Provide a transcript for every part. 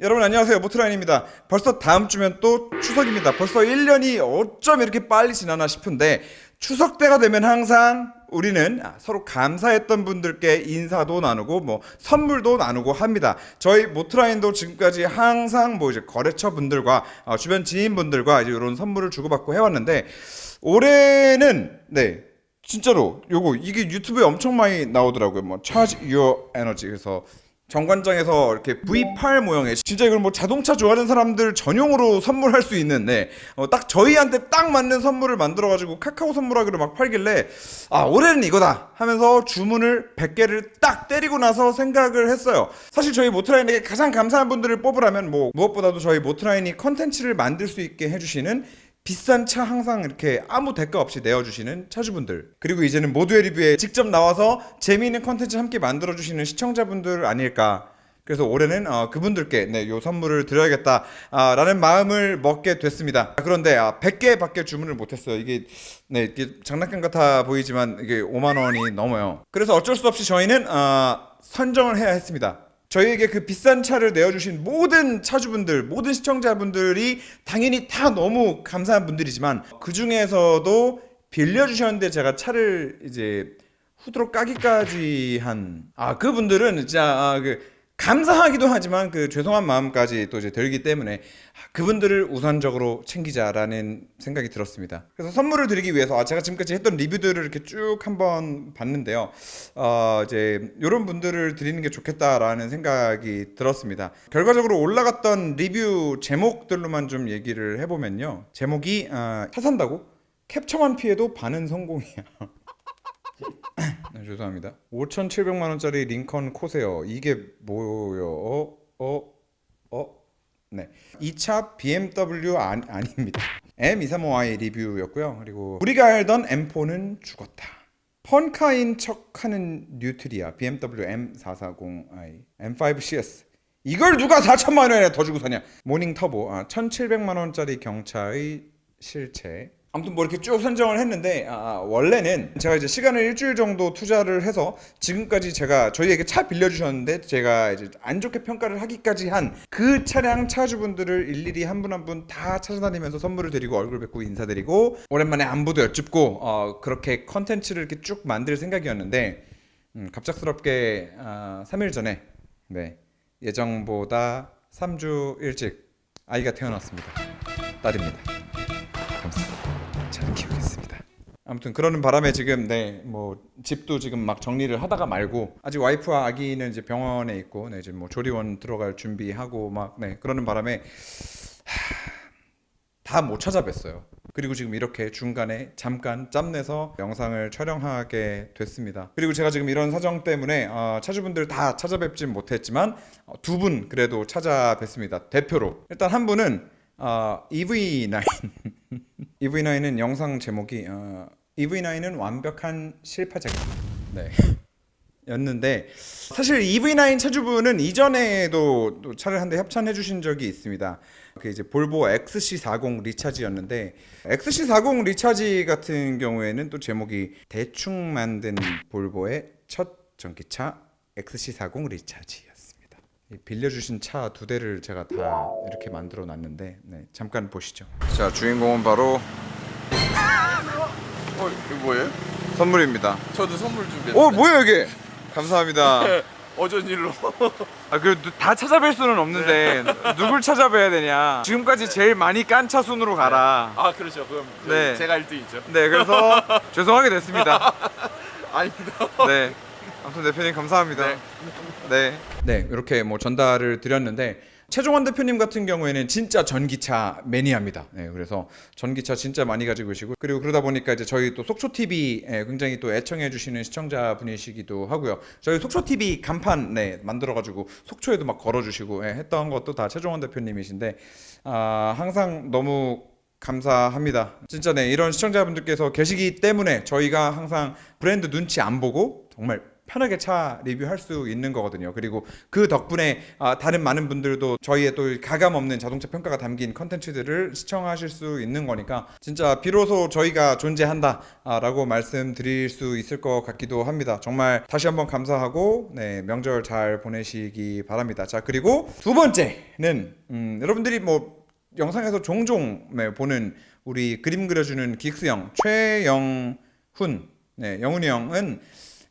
여러분 안녕하세요. 모트라인입니다. 벌써 다음 주면 또 추석입니다. 벌써 1년이 어쩜 이렇게 빨리 지나나 싶은데 추석 때가 되면 항상 우리는 아, 서로 감사했던 분들께 인사도 나누고 뭐 선물도 나누고 합니다. 저희 모트라인도 지금까지 항상 뭐 이제 거래처 분들과 어, 주변 지인분들과 이제 이런 선물을 주고받고 해왔는데 올해는 네 진짜로 요거 이게 유튜브에 엄청 많이 나오더라고요. 뭐 charge your energy. 그래서 정관장에서 이렇게 V8 모형의 진짜 이걸 뭐 자동차 좋아하는 사람들 전용으로 선물할 수 있는 네. 어, 딱 저희한테 딱 맞는 선물을 만들어 가지고 카카오 선물하기로 막 팔길래 아, 올해는 이거다 하면서 주문을 100개를 딱 때리고 나서 생각을 했어요. 사실 저희 모트라인에게 가장 감사한 분들을 뽑으라면 뭐 무엇보다도 저희 모트라인이 컨텐츠를 만들 수 있게 해 주시는 비싼 차 항상 이렇게 아무 대가 없이 내어주시는 차주분들 그리고 이제는 모두의 리뷰에 직접 나와서 재미있는 컨텐츠 함께 만들어주시는 시청자분들 아닐까 그래서 올해는 어, 그분들께 네, 요 선물을 드려야겠다라는 마음을 먹게 됐습니다. 그런데 아, 100개밖에 주문을 못했어요. 이게 네, 이게 장난감 같아 보이지만 이게 5만 원이 넘어요. 그래서 어쩔 수 없이 저희는 어, 선정을 해야 했습니다. 저희에게 그 비싼 차를 내어주신 모든 차주분들, 모든 시청자분들이 당연히 다 너무 감사한 분들이지만 그 중에서도 빌려주셨는데 제가 차를 이제 후드로 까기까지 한, 아, 그분들은 진짜, 아, 그, 감사하기도 하지만 그 죄송한 마음까지 또 이제 들기 때문에 그분들을 우선적으로 챙기자라는 생각이 들었습니다. 그래서 선물을 드리기 위해서 아, 제가 지금까지 했던 리뷰들을 이렇게 쭉 한번 봤는데요. 어, 이제 이런 분들을 드리는 게 좋겠다라는 생각이 들었습니다. 결과적으로 올라갔던 리뷰 제목들로만 좀 얘기를 해보면요. 제목이 아, 차 산다고 캡처만 피해도 반은 성공이야. 네, 죄송합니다. 5,700만 원짜리 링컨 코세어 이게 뭐요? 어? 어? 어? 네. 이차 BMW 아, 아닙니다. M235i 리뷰였고요. 그리고 우리가 알던 M4는 죽었다. 펀카인 척하는 뉴트리아 BMW M440i M5CS 이걸 누가 4천만 원에 더 주고 사냐? 모닝 터보 아, 1,700만 원짜리 경차의 실체 아무튼 뭐 이렇게 쭉 선정을 했는데 아, 원래는 제가 이제 시간을 일주일 정도 투자를 해서 지금까지 제가 저희에게 차 빌려주셨는데 제가 이제 안 좋게 평가를 하기까지 한 그 차량 차주분들을 일일이 한 분 한 분 다 찾아다니면서 선물을 드리고 얼굴 뵙고 인사드리고 오랜만에 안부도 여쭙고 어, 그렇게 컨텐츠를 이렇게 쭉 만들 생각이었는데 음, 갑작스럽게 아, 3일 전에 네, 예정보다 3주 일찍 아이가 태어났습니다. 딸입니다. 아무튼 그러는 바람에 지금 네 뭐 집도 지금 막 정리를 하다가 말고 아직 와이프와 아기는 이제 병원에 있고 네 지금 뭐 조리원 들어갈 준비하고 막 네 그러는 바람에 다 못 찾아뵀어요. 그리고 지금 이렇게 중간에 잠깐 짬내서 영상을 촬영하게 됐습니다. 그리고 제가 지금 이런 사정 때문에 어, 차주분들 다 찾아뵙진 못했지만 어, 두분 그래도 찾아뵀습니다. 대표로 일단 한 분은 어, EV9 EV9은 영상 제목이 어, EV9은 완벽한 실파자기. 네. 였는데 사실 EV9 차주분은 이전에도 또 차를 한 대 협찬해 주신 적이 있습니다. 그 이제 볼보 XC40 리차지였는데 XC40 리차지 같은 경우에는 또 제목이 대충 만든 볼보의 첫 전기차 XC40 리차지였습니다. 이 빌려주신 차 두 대를 제가 다 이렇게 만들어 놨는데 네, 잠깐 보시죠. 자 주인공은 바로 어, 이거 뭐예요? 선물입니다. 저도 선물 준비했는데. 오 뭐야 이게? 감사합니다. 어쩐 일로? 아, 그다 찾아뵐 수는 없는데 누굴 찾아뵈야 되냐? 지금까지 제일 많이 깐 차 순으로 가라. 아, 그렇죠. 그럼 네. 네. 제가 1등이죠. 네, 그래서 죄송하게 됐습니다. 아닙니다. 네. 아무튼 대표님 감사합니다. 네. 네. 네, 이렇게 뭐 전달을 드렸는데 최종원 대표님 같은 경우에는 진짜 전기차 매니아입니다. 네, 그래서 전기차 진짜 많이 가지고 계시고 그리고 그러다 보니까 이제 저희 또 속초 TV에 굉장히 또 애청해 주시는 시청자 분이시기도 하고요. 저희 속초 TV 간판 네 만들어 가지고 속초에도 막 걸어 주시고 예, 했던 것도 다 최종원 대표님이신데 아, 항상 너무 감사합니다. 진짜 네 이런 시청자분들께서 계시기 때문에 저희가 항상 브랜드 눈치 안 보고 정말 편하게 차 리뷰할 수 있는 거거든요. 그리고 그 덕분에 아, 다른 많은 분들도 저희의 또 가감 없는 자동차 평가가 담긴 컨텐츠들을 시청하실 수 있는 거니까 진짜 비로소 저희가 존재한다라고 말씀드릴 수 있을 것 같기도 합니다. 정말 다시 한번 감사하고 네, 명절 잘 보내시기 바랍니다. 자 그리고 두 번째는 음, 여러분들이 뭐 영상에서 종종 네, 보는 우리 그림 그려주는 긱스형 최영훈 네, 영훈이 형은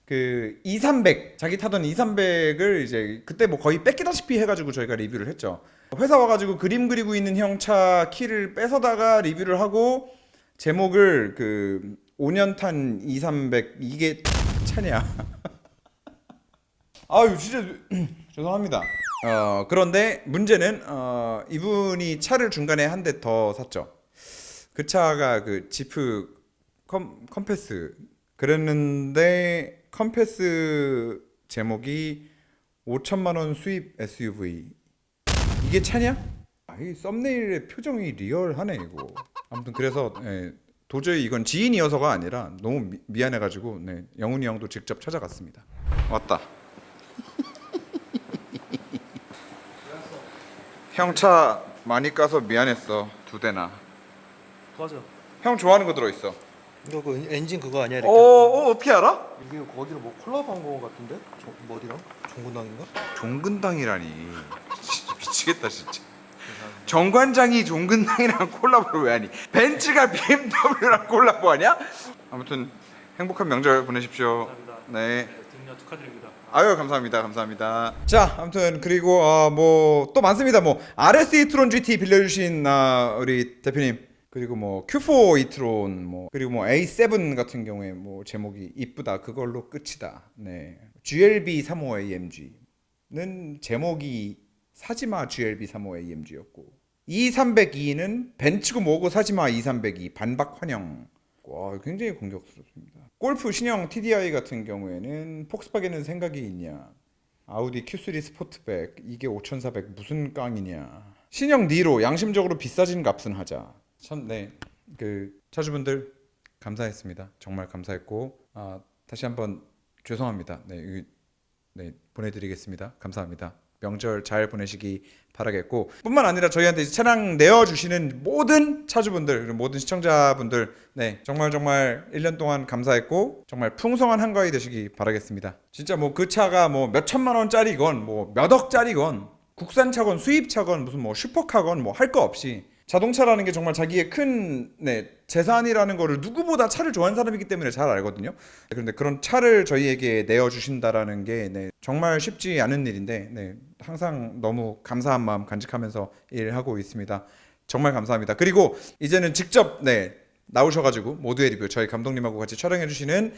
그 2300 자기 타던 2300을 이제 그때 뭐 거의 뺏기다시피 해가지고 저희가 리뷰를 했죠. 회사 와가지고 그림 그리고 있는 형 차 키를 뺏어다가 리뷰를 하고 제목을 그 5년 탄 2300 이게 차냐? 아유 진짜 죄송합니다. 어 그런데 문제는 어 이분이 차를 중간에 한 대 더 샀죠. 그 차가 그 지프 컴 컴패스 그랬는데 컴패스 제목이 5천만 원 수입 SUV 이게 차냐? 아, 이 썸네일의 표정이 리얼하네 이거. 아무튼 그래서 예, 도저히 이건 지인이어서가 아니라 너무 미, 미안해가지고 네, 영훈이 형도 직접 찾아갔습니다. 왔다. 형차 많이 까서 미안했어 두 대나. 맞아. 형 좋아하는 거 들어 있어. 이거 그 엔진 그거 아니야? 이렇게. 어, 어 어떻게 알아? 이게 거기로 뭐 콜라보한 거 같은데? 저, 뭐 어디랑? 종군당인가? 종근당이라니 진짜 미치겠다 진짜 정관장이 종근당이랑 콜라보를 왜 하니 벤츠가 BMW랑 콜라보하냐? 아무튼 행복한 명절 보내십시오 네 등려 축하드립니다. 아유 감사합니다 감사합니다 자 아무튼 그리고 어, 뭐또 많습니다 뭐 RS 이트론 GT 빌려주신 아, 우리 대표님 그리고 뭐 Q4 이트론 뭐 그리고 뭐 A7 같은 경우에 뭐 제목이 이쁘다 그걸로 끝이다 네 GLB 35 AMG는 제목이 사지마 GLB 35 AMG였고 2302는 벤츠고 뭐고 사지마 2302 반박 환영 와 굉장히 공격스럽습니다. 골프 신형 TDI 같은 경우에는 폭스바겐은 생각이 있냐? 아우디 Q3 스포트백 이게 5,400 무슨 깡이냐? 신형 니로 양심적으로 비싸진 값은 하자. 참 네 그 차주분들 감사했습니다. 정말 감사했고 아, 다시 한번 죄송합니다. 네, 이- 네 보내드리겠습니다. 감사합니다. 명절 잘 보내시기 바라겠고 뿐만 아니라 저희한테 차량 내어주시는 모든 차주분들 모든 시청자분들 네 정말 정말 1년 동안 감사했고 정말 풍성한 한가위 되시기 바라겠습니다 진짜 뭐 그 차가 뭐 몇 천만 원짜리건 뭐 몇 억짜리건 국산차건 수입차건 무슨 뭐 슈퍼카건 뭐 할 거 없이 자동차라는 게 정말 자기의 큰 네, 재산이라는 거를 누구보다 차를 좋아하는 사람이기 때문에 잘 알거든요. 그런데 그런 차를 저희에게 내어 주신다라는 게 네, 정말 쉽지 않은 일인데 네, 항상 너무 감사한 마음 간직하면서 일하고 있습니다. 정말 감사합니다. 그리고 이제는 직접 네, 나오셔가지고 모두의 리뷰 저희 감독님하고 같이 촬영해 주시는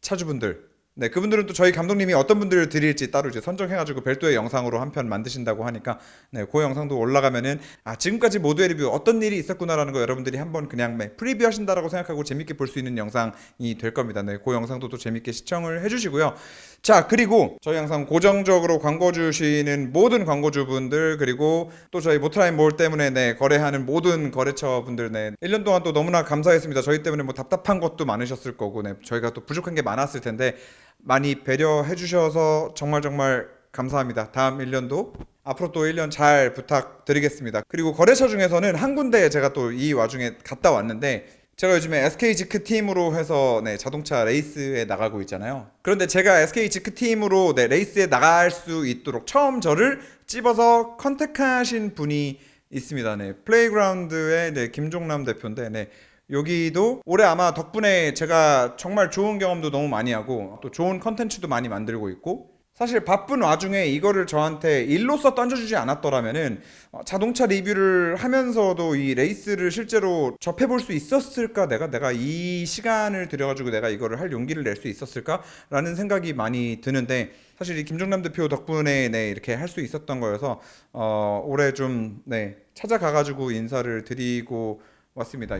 차주분들 네, 그분들은 또 저희 감독님이 어떤 분들을 드릴지 따로 이제 선정해가지고 별도의 영상으로 한 편 만드신다고 하니까 네, 그 영상도 올라가면은 아 지금까지 모두의 리뷰 어떤 일이 있었구나라는 거 여러분들이 한번 그냥 네, 프리뷰 하신다라고 생각하고 재밌게 볼 수 있는 영상이 될 겁니다. 네, 그 영상도 또 재밌게 시청을 해주시고요. 자 그리고 저희 항상 고정적으로 광고 주시는 모든 광고주분들 그리고 또 저희 모트라인 몰 때문에 네, 거래하는 모든 거래처 분들 네, 1년 동안 또 너무나 감사했습니다. 저희 때문에 뭐 답답한 것도 많으셨을 거고 네, 저희가 또 부족한 게 많았을 텐데 많이 배려해 주셔서 정말 정말 감사합니다. 다음 1년도 앞으로 또 1년 잘 부탁드리겠습니다. 그리고 거래처 중에서는 한 군데 제가 또 이 와중에 갔다 왔는데 제가 요즘에 SK 지크 팀으로 해서 네, 자동차 레이스에 나가고 있잖아요. 그런데 제가 SK 지크 팀으로 네, 레이스에 나갈 수 있도록 처음 저를 찝어서 컨택하신 분이 있습니다. 네, 플레이그라운드의 네, 김종남 대표인데 네, 여기도 올해 아마 덕분에 제가 정말 좋은 경험도 너무 많이 하고 또 좋은 컨텐츠도 많이 만들고 있고 사실 바쁜 와중에 이거를 저한테 일로서 던져주지 않았더라면은 어, 자동차 리뷰를 하면서도 이 레이스를 실제로 접해볼 수 있었을까 내가 내가 이 시간을 들여가지고 내가 이거를 할 용기를 낼 수 있었을까라는 생각이 많이 드는데 사실 이 김종남 대표 덕분에 네 이렇게 할 수 있었던 거여서 어, 올해 좀네 찾아가가지고 인사를 드리고 왔습니다.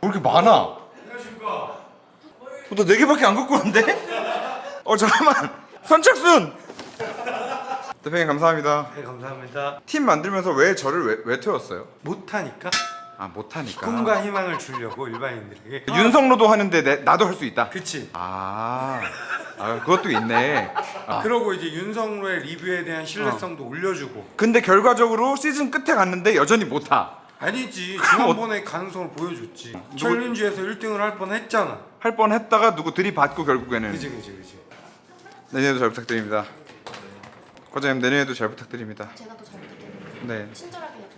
왜 이렇게 많아? 안녕하십니까. 어, 나네 개밖에 안 갖고 왔는데? 어 잠깐만. 선착순. 대표님 감사합니다. 네 감사합니다. 팀 만들면서 왜 저를 왜, 왜 태웠어요? 못하니까? 아 못하니까. 꿈과 희망을 주려고 일반인들에게 윤성로도 하는데 내, 나도 할 수 있다. 그치 아, 아 그것도 있네. 아. 그러고 이제 윤성로의 리뷰에 대한 신뢰성도 올려주고 근데 결과적으로 시즌 끝에 갔는데 여전히 못하. 아니지 지난번에 가능성을 보여줬지 챌린지에서 1등을 할 뻔했잖아 할 뻔했다가 누구 들이받고 결국에는 그지 그지 그지 내년에도 잘 부탁드립니다. 과장님 내년에도 잘 부탁드립니다. 제가 더잘 부탁드립니다. 네, 친절하게 좀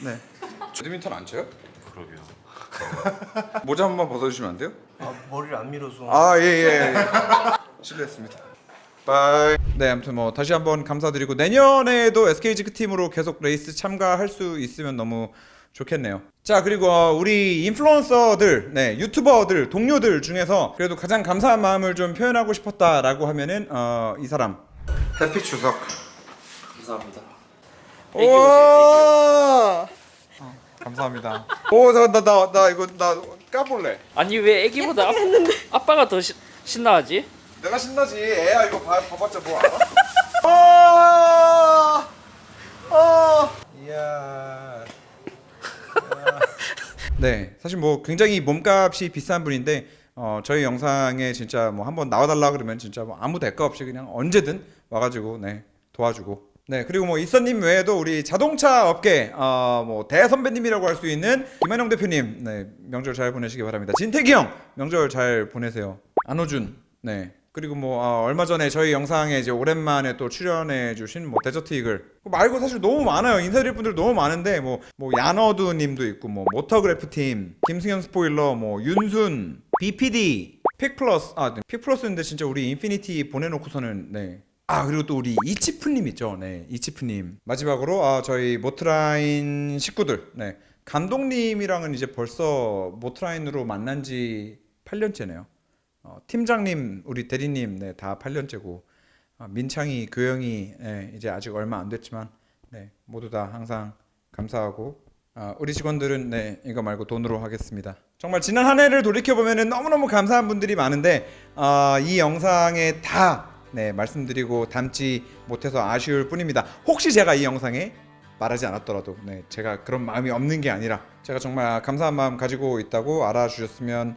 네. 배드민턴 안 쳐요? 그러게요. 모자 한 번 벗어주시면 안 돼요? 아 머리를 안 밀어서. 아 예예. 실례했습니다. 바이. 네 아무튼 뭐 다시 한번 감사드리고 내년에도 SK지크 팀으로 계속 레이스 참가할 수 있으면 너무 좋겠네요. 자 그리고 어, 우리 인플루언서들, 네 유튜버들, 동료들 중에서 그래도 가장 감사한 마음을 좀 표현하고 싶었다라고 하면은 어, 이 사람. 해피 추석. 감사합니다. 오. 감사합니다. 오 나나 나 이거 나 까볼래. 아니 왜 애기보다 아, 아빠가 더 시, 신나하지? 내가 신나지. 애야 이거 봐, 봐봤자 뭐 알아? 아, 아, 이야. 네, 사실 뭐 굉장히 몸값이 비싼 분인데 어, 저희 영상에 진짜 뭐 한번 나와달라 그러면 진짜 뭐 아무 대가 없이 그냥 언제든 와가지고 네 도와주고. 네 그리고 뭐 이선님 외에도 우리 자동차 업계 어 뭐 대선배님이라고 할 수 있는 김한영 대표님 네 명절 잘 보내시기 바랍니다. 진태기 형 명절 잘 보내세요. 안호준 네 그리고 뭐 아, 얼마 전에 저희 영상에 이제 오랜만에 또 출연해 주신 뭐 데저트 이글 말고 사실 너무 많아요 인사드릴 분들 너무 많은데 뭐 뭐 야너두 님도 있고 뭐 모터그래프 팀 김승현 스포일러 뭐 윤순 BPD 픽플러스 아 네, 픽플러스인데 진짜 우리 인피니티 보내놓고서는 네. 아 그리고 또 우리 이치프님 있죠? 네 이치프님. 마지막으로 아 저희 모트라인 식구들. 네 감독님이랑은 이제 벌써 모트라인으로 만난 지 8년째네요. 어, 팀장님, 우리 대리님, 네, 다 8년째고. 어, 민창이, 교영이, 네, 이제 아직 얼마 안 됐지만, 네, 모두 다 항상 감사하고, 아, 우리 직원들은 네, 이거 말고 돈으로 하겠습니다. 정말 지난 한 해를 돌이켜 보면은 너무너무 감사한 분들이 많은데, 아, 이 영상에 다 네, 말씀드리고 담지 못해서 아쉬울 뿐입니다. 혹시 제가 이 영상에 말하지 않았더라도 네, 제가 그런 마음이 없는 게 아니라 제가 정말 감사한 마음 가지고 있다고 알아주셨으면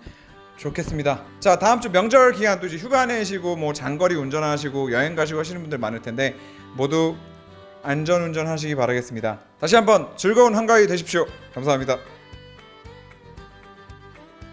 좋겠습니다. 자 다음 주 명절 기간 또 이제 휴가 내시고 뭐 장거리 운전하시고 여행 가시고 하시는 분들 많을 텐데 모두 안전 운전하시기 바라겠습니다. 다시 한번 즐거운 한가위 되십시오. 감사합니다.